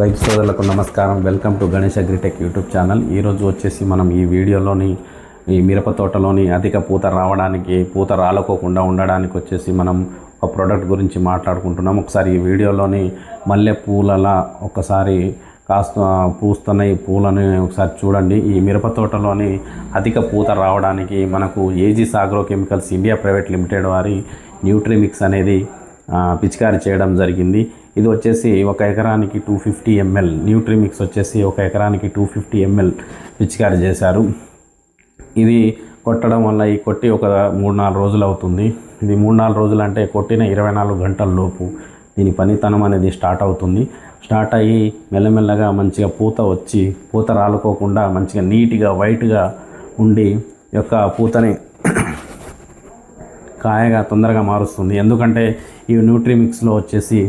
రైతు సోదరులకు నమస్కారం. Welcome to Ganesh Agritech YouTube channel. ఈరోజు వచ్చేసి మనం ఈ వీడియోలోని ఈ మిరప తోటలోని అధిక పూత రావడానికి పూత రాలకోకుండా ఉండడానికి వచ్చేసి మనం ఒక ప్రోడక్ట్ గురించి మాట్లాడుకుంటున్నాం ఒకసారి ఈ వీడియోలోని మల్లె పూలలా ఒకసారి కాస్త పూస్తున్నాయి పూలని ఒకసారి చూడండి. ఈ మిరప తోటలోని అధిక పూత రావడానికి మనకు Aegis Agro Chemicals India Private Limited వారి న్యూట్రిమిక్స్ అనేది పిచికారి చేయడం జరిగింది. ఇది వచ్చేసి ఒక ఎకరానికి టూ ఫిఫ్టీ ఎంఎల్ న్యూట్రిమిక్స్ వచ్చేసి ఒక ఎకరానికి టూ ఫిఫ్టీ ఎంఎల్ పిచికారి చేశారు. ఇది కొట్టడం వల్ల ఈ కొట్టి ఒక మూడు నాలుగు రోజులు అవుతుంది. ఇది మూడు నాలుగు రోజులు అంటే కొట్టిన ఇరవై నాలుగు గంటల లోపు దీని పనితనం అనేది స్టార్ట్ అవుతుంది. స్టార్ట్ అయ్యి మెల్లమెల్లగా మంచిగా పూత వచ్చి పూత రాలుకోకుండా మంచిగా నీట్గా వైట్గా ఉండి యొక్క పూతని కాయగా తొందరగా మారుస్తుంది. ఎందుకంటే ఈ న్యూట్రిమిక్స్లో వచ్చేసి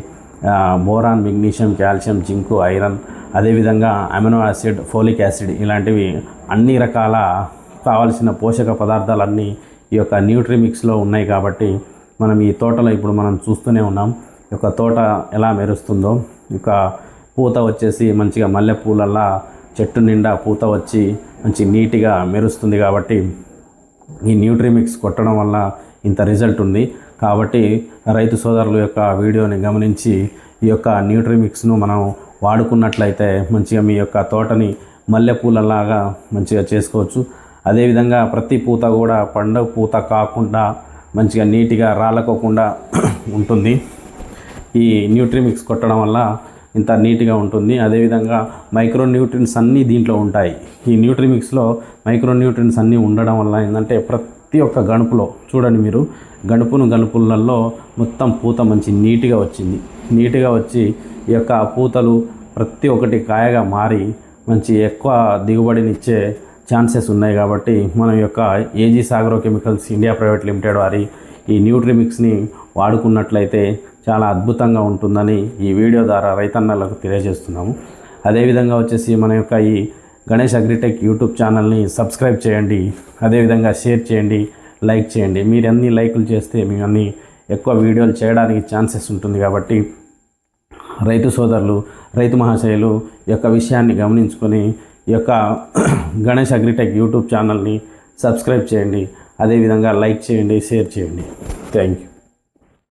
boron magnesium calcium zinc iron అదేవిధంగా అమినో యాసిడ్ ఫోలిక్ యాసిడ్ ఇలాంటివి అన్ని రకాల కావలసిన పోషక పదార్థాలన్నీ ఈ యొక్క న్యూట్రిమిక్స్లో ఉన్నాయి కాబట్టి మనం ఈ తోటలో ఇప్పుడు మనం చూస్తూనే ఉన్నాం. ఈ యొక్క తోట ఎలా మెరుస్తుందో. ఈ యొక్క పూత వచ్చేసి మంచిగా మల్లెపూలల్లా చెట్టు నిండా పూత వచ్చి మంచి నీట్గా మెరుస్తుంది కాబట్టి ఈ న్యూట్రిమిక్స్ కొట్టడం వల్ల ఇంత రిజల్ట్ ఉంది. కాబట్టి రైతు సోదరుల యొక్క వీడియోని గమనించి ఈ యొక్క న్యూట్రిమిక్స్ను మనం వాడుకున్నట్లయితే మంచిగా మీ యొక్క తోటని మల్లెపూలలాగా మంచిగా చేసుకోవచ్చు. అదేవిధంగా ప్రతి పూత కూడా పండు పూత కాకుండా మంచిగా నీట్గా రాలకోకుండా ఉంటుంది. ఈ న్యూట్రిమిక్స్ కొట్టడం వల్ల ఇంత నీట్గా ఉంటుంది. అదేవిధంగా మైక్రో న్యూట్రిన్స్ అన్నీ దీంట్లో ఉంటాయి. ఈ న్యూట్రిమిక్స్లో మైక్రో న్యూట్రిన్స్ అన్నీ ఉండడం వల్ల ఏంటంటే ప్రతి ఒక్క గణుపులో చూడండి మీరు గణుపును గణుపులలో మొత్తం పూత మంచి నీట్గా వచ్చింది. నీట్గా వచ్చి ఈ యొక్క పూతలు ప్రతి ఒక్కటి కాయగా మారి మంచి ఎక్కువ దిగుబడినిచ్చే ఛాన్సెస్ ఉన్నాయి కాబట్టి మనం యొక్క Aegis agro chemicals India private limited వారి ఈ న్యూట్రిమిక్స్ని వాడుకున్నట్లయితే చాలా అద్భుతంగా ఉంటుందని ఈ వీడియో ద్వారా రైతన్నలకు తెలియజేస్తున్నాము. అదేవిధంగా వచ్చేసి మన యొక్క ఈ గణేష్ అగ్రిటెక్ యూట్యూబ్ ఛానల్ని సబ్స్క్రైబ్ చేయండి. అదేవిధంగా షేర్ చేయండి లైక్ చేయండి. మీరు అన్ని లైకులు చేస్తే మేము అన్ని ఎక్కువ వీడియోలు చేయడానికి ఛాన్సెస్ ఉంటుంది కాబట్టి రైతు సోదరులు రైతు మహాశయులు ఈ యొక్క విషయాన్ని గమనించుకొని ఈ యొక్క గణేష్ అగ్రిటెక్ యూట్యూబ్ ఛానల్ని సబ్స్క్రైబ్ చేయండి. అదేవిధంగా లైక్ చేయండి షేర్ చేయండి. Thank you.